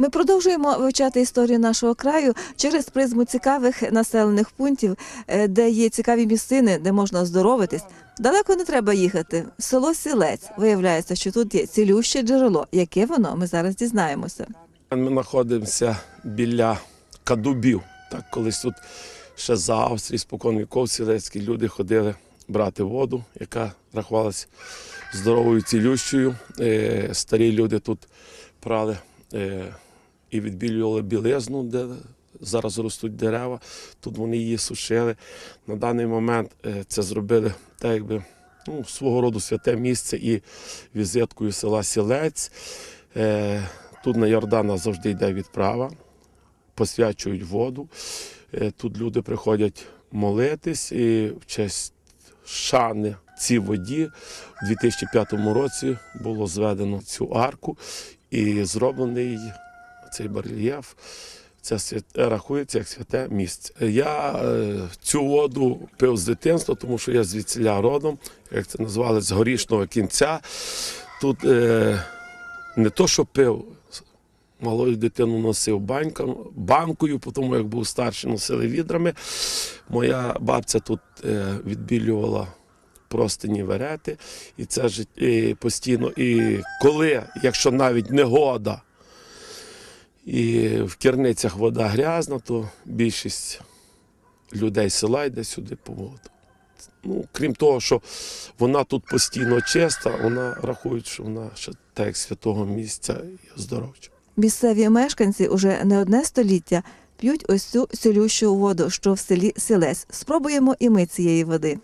Ми продовжуємо вивчати історію нашого краю через призму цікавих населених пунктів, е, де є цікаві місцини, де можна оздоровитись. Далеко не треба їхати. Село Сілець. Виявляється, що тут є цілюще джерело. Яке воно? Ми зараз дізнаємося. Ми знаходимося біля кадубів. Так, колись тут ще за Австрії, спокон віков сілецькі люди ходили брати воду, яка рахувалася здоровою цілющою. Е, старі люди тут прали е, і відбілювали білизну, де зараз ростуть дерева. Тут вони її сушили. На даний момент е, це зробили так, якби ну, свого роду святе місце і візиткою села Сілець. Е, Тут на Йордана завжди йде відправа, посвячують воду. Е, Тут люди приходять молитись і в честь шани цій воді у 2005 році було зведено цю арку і зроблений цей барельєф. Це свят- рахується як святе місце. Я е, цю воду пив з дитинства, тому що я звідсіля родом, як це назвали, з горішного кінця. Тут е, не то, що пив, малою дитину носив баньком, банкою, тому як був старший, носили відрами. Моя бабця тут е, відбілювала простині верети, і це ж і постійно. І коли, якщо навіть негода, і в керницях вода грязна, то більшість людей села йде сюди по воду. Ну, крім того, що вона тут постійно чиста, вона рахує, що вона ще так святого місця і оздоровча. Місцеві мешканці уже не одне століття п'ють ось цю цілющу воду, що в селі Сілець. Спробуємо і ми цієї води.